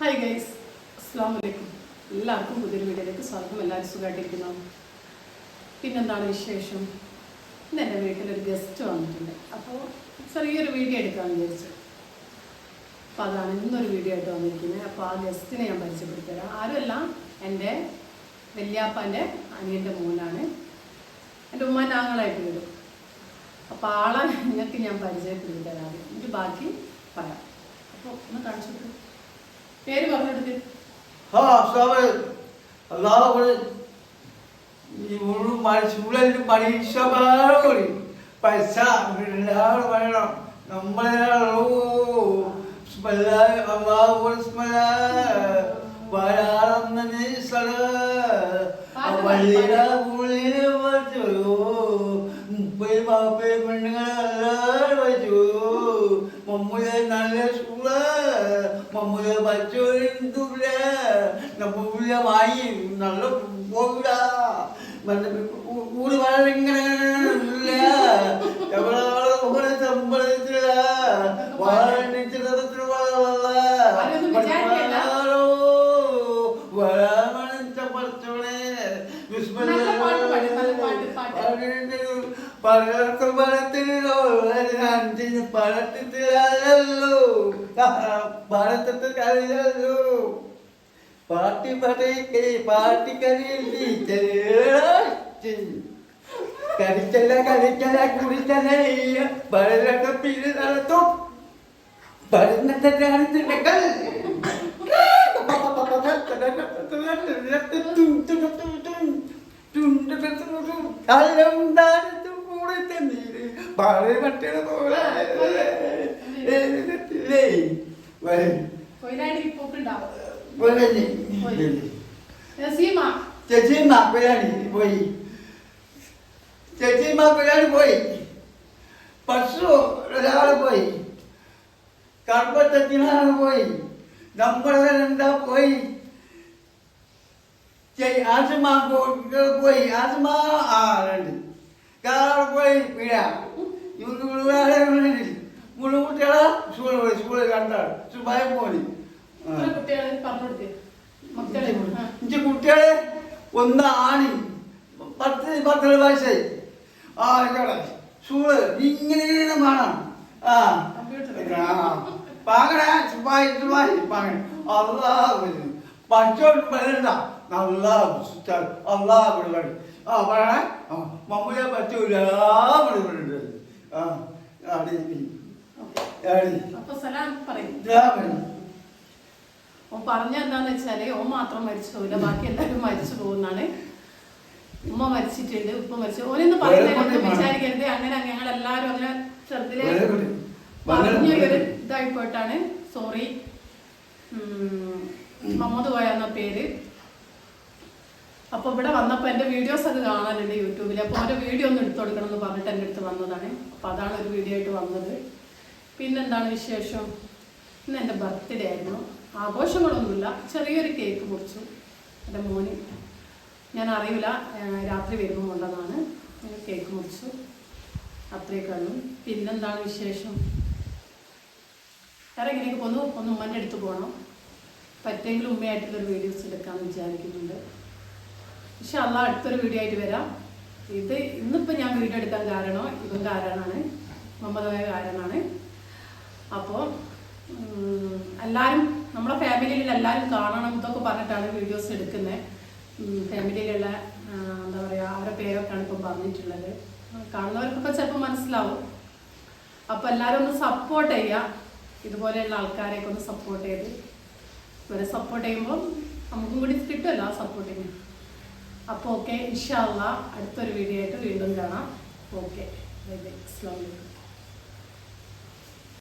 Hi guys അസ്സാം വലൈക്കും എല്ലാവർക്കും പുതിയൊരു വീഡിയോയിലേക്ക് സ്വാഗതം. എല്ലാവരും സുഖമായിട്ടിരിക്കുന്നു? പിന്നെന്താണ് വിശേഷം? ഇന്ന് എന്റെ വീട്ടിലൊരു ഗസ്റ്റ് വന്നിട്ടുണ്ട്. അപ്പോൾ ചെറിയൊരു വീഡിയോ എടുക്കാമെന്ന് വിചാരിച്ചു. അപ്പോൾ അതാണ് ഇന്നൊരു വീഡിയോ ആയിട്ട് വന്നിരിക്കുന്നത്. അപ്പോൾ ആ ഗസ്റ്റിനെ ഞാൻ പരിചയപ്പെടുത്തരാം ആരുമല്ല എന്റെ വല്യാപ്പാന്റെ അനിയന്റെ മോനാണ്. എന്റെ ഉമ്മാന്റെ ആങ്ങളായിട്ട് വരും. അപ്പോൾ ആളെ നിങ്ങൾക്ക് ഞാൻ പരിചയപ്പെടുത്തി തരാം ബാക്കി പറയാം. അപ്പോൾ ഒന്ന് കാണിച്ചു കൊടുക്കും. പേര് ആ ഈ ചൂഴലിന് പരീക്ഷമാറി പൈസ നമ്മളോ മമ്മൂലെ നല്ല സ്കൂൾ മമ്മൂലെ പഠിച്ചോരില്ല നമ്മൂല വാങ്ങി നല്ല പോകില്ല കൂടി വളരെ ഇങ്ങനെ ഇല്ല എവിടെ ഒരു పరకు పడతిలో అంచిన పడతి భారత కలియలు పాటి పడకి పాటి కలిగి కరిచల కరిచల కురిచల భరత పిల్లలతో భరత కల్ tum tum tum tum tum tum tum tum tum tum കാണിച്ചിട്ടുണ്ടെങ്കിൽ Koyilandy ഇപ്പൊക്കെ ഉണ്ടാവും നസീമ. ചേച്ചിമ്മ പിള്ളാടി പോയി. ചേച്ചിമ്മ പിള്ളാടി പോയി. പശു ഒരാൾ പോയി. കർപ്പത്തെത്തിനാണ് പോയി. നമ്മളെ എന്താ പോയി കോ- പോയി. ആസ്മ ആ രണ്ട്. പോയി പിഴ ഇവർക്ക് വിളുവാടെ മുഴു കുട്ടികളെ സ്കൂളിൽ പോയി. സ്കൂളിൽ കണ്ടാണ് സുബായം പോയി ആ. കുട്ടികളെ ഒന്ന് ആണി. പത്ത് പത്തര വയസ്സായി. ആ ആയിക്കോട്ടെ. സൂൾ ഇങ്ങനെ വേണം ആ. പാങ്ങണ സുബായി സുബായി. പാങ്ങണ അല്ലാ പച്ചോട്ട് പറയണ്ട നല്ല അല്ലാ പിള്ളേർ ആ പറയണേ. മമ്മൂയെ പറ്റൂല ആ വേണം ഓൻ പറഞ്ഞ എന്താന്ന് വെച്ചാൽ ഓ മാത്രം മരിച്ചു പോവില്ല ബാക്കി എല്ലാരും മരിച്ചു പോകുന്നാണ്. ഉമ്മ മരിച്ചിട്ടുണ്ട് ഉപ്പ മരിച്ചു. ഓനെന്ന് പറയുന്നത് വിചാരിക്കരുത്. അങ്ങനെ ഞങ്ങൾ എല്ലാവരും അങ്ങനെ ചെറുതിലെ പറഞ്ഞ ഒരു ഇതായിപ്പോട്ടാണ് സോറി മമ്മദ് പോയെന്ന പേര്. അപ്പൊ ഇവിടെ വന്നപ്പോ എന്റെ വീഡിയോസ് ഒക്കെ കാണാനുണ്ട് യൂട്യൂബിൽ അപ്പൊ ഒരു വീഡിയോ ഒന്ന് എടുത്തു കൊടുക്കണം എന്ന് പറഞ്ഞിട്ട് എന്റെ അടുത്ത് വന്നതാണ്. അപ്പൊ അതാണ് ഒരു വീഡിയോ ആയിട്ട് വന്നത്. പിന്നെന്താണ് വിശേഷം? ഇന്ന് എന്റെ ബർത്ത്ഡേ ആയിരുന്നു. ആഘോഷങ്ങളൊന്നുമില്ല. ചെറിയൊരു കേക്ക് മുറിച്ചു. എന്റെ മോനി. ഞാൻ അറിയില്ല രാത്രി വരുമ്പോൾ കൊണ്ടതാണ്. കേക്ക് മുറിച്ചു. അത്രയൊക്കെ ഉള്ളൂ. പിന്നെന്താണ് വിശേഷം? വേറെ എങ്ങനെയൊക്കെ പോന്നു? ഒന്ന് ഉമ്മന്റെ അടുത്ത് പോകണം പറ്റെങ്കിലും ഉമ്മയായിട്ടുള്ളൊരു വീഡിയോസ് എടുക്കാമെന്ന് വിചാരിക്കുന്നുണ്ട്. പക്ഷെ അല്ല അടുത്തൊരു വീഡിയോ ആയിട്ട് വരാം. ഇത് ഇന്നിപ്പോൾ ഞാൻ വീഡിയോ എടുക്കാൻ കാരണം? ഇവൻ കാരണമാണ് മമ്മതായ കാരണമാണ് അപ്പോൾ എല്ലാവരും നമ്മുടെ ഫാമിലിയിൽ എല്ലാവരും കാണണം ഇതൊക്കെ പറഞ്ഞിട്ടാണ് വീഡിയോസ് എടുക്കുന്നത് ഫാമിലിയിലുള്ള എന്താ പറയുക അവരുടെ പേരൊക്കെയാണ് ഇപ്പം പറഞ്ഞിട്ടുള്ളത്. കാണുന്നവർക്കൊക്കെ ചിലപ്പോൾ മനസ്സിലാവും. അപ്പോൾ എല്ലാവരും ഒന്ന് സപ്പോർട്ട് ചെയ്യുക ഇതുപോലെയുള്ള ആൾക്കാരെയൊക്കെ ഒന്ന് സപ്പോർട്ട് ചെയ്ത്. ഇവരെ സപ്പോർട്ട് ചെയ്യുമ്പോൾ നമുക്കും കൂടി കിട്ടുമല്ലോ ആ സപ്പോർട്ടിങ് അപ്പോൾ ഓക്കെ ഇൻഷാല്ല അടുത്തൊരു വീഡിയോ ആയിട്ട് വീണ്ടും കാണാം. ഓക്കെ ബൈ ബൈ അസ്സാം വലൈക്കും